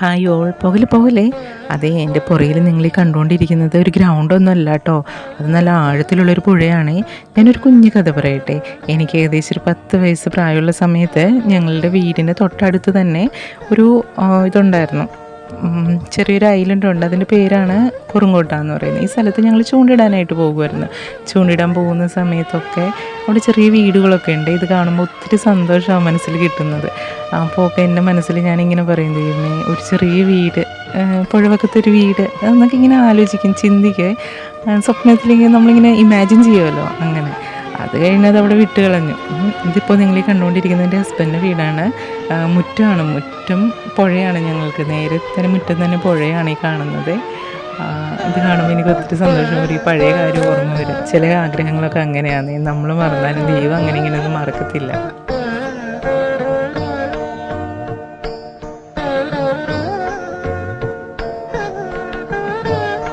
Hi all. പോകൽ പോകലേ. അതെ എന്റെ പുറയിൽ നിങ്ങൾ ഈ കണ്ടുകൊണ്ടിരിക്കുന്നത് ഒരു ഗ്രൗണ്ടൊന്നും അല്ല കേട്ടോ അത് നല്ല ആഴത്തിലുള്ളൊരു പുഴയാണ്. ഞാനൊരു കുഞ്ഞു കഥ പറയട്ടെ. എനിക്ക് ഏകദേശം ഒരു പത്ത് വയസ്സ് പ്രായമുള്ള സമയത്ത് ഞങ്ങളുടെ വീടിന്റെ തൊട്ടടുത്ത് തന്നെ ഒരു ഇതുണ്ടായിരുന്നു. ചെറിയൊരു ഐലൻഡ് ഉണ്ട്. അതിന്റെ പേരാണ് കുറുങ്കോട്ട എന്ന് പറയുന്നത്. ഈ സ്ഥലത്ത് ഞങ്ങൾ ചൂണ്ടിടാനായിട്ട് പോകുമായിരുന്നു ചൂണ്ടിടാൻ പോകുന്ന സമയത്തൊക്കെ അവിടെ ചെറിയ വീടുകളൊക്കെ ഉണ്ട്. ഇത് കാണുമ്പോൾ ഒത്തിരി സന്തോഷമാണ് മനസ്സിൽ കിട്ടുന്നത്. അപ്പോൾ ഒക്കെ എന്റെ മനസ്സിൽ ഞാനിങ്ങനെ പറയും ദൈവമേ ഒരു ചെറിയ വീട് പുഴവക്കത്തൊരു വീട് എന്നൊക്കെ ഇങ്ങനെ ആലോചിക്കും ചിന്തിക്കുക സ്വപ്നത്തിലേക്ക് നമ്മളിങ്ങനെ ഇമാജിൻ ചെയ്യുമല്ലോ അങ്ങനെ. അത് കഴിഞ്ഞത് അവിടെ വിട്ട് കളഞ്ഞു. ഇതിപ്പോൾ നിങ്ങൾ ഈ കണ്ടുകൊണ്ടിരിക്കുന്ന എന്റെ ഹസ്ബൻഡിന്റെ വീടാണ്. മുറ്റമാണ് മുറ്റം പുഴയാണ് ഞങ്ങൾക്ക്. നേരെ തന്നെ മുറ്റം തന്നെ പുഴയാണ് ഈ കാണുന്നത്. ഇത് കാണുമ്പോൾ എനിക്ക് ഒത്തിരി സന്തോഷം. ഒരു ഈ പഴയ കാര്യം ഓർമ്മ വരും. ചില ആഗ്രഹങ്ങളൊക്കെ അങ്ങനെയാണ്. നമ്മൾ മറന്നാലും ദൈവം അങ്ങനെ ഇങ്ങനെയൊന്നും മറക്കത്തില്ല.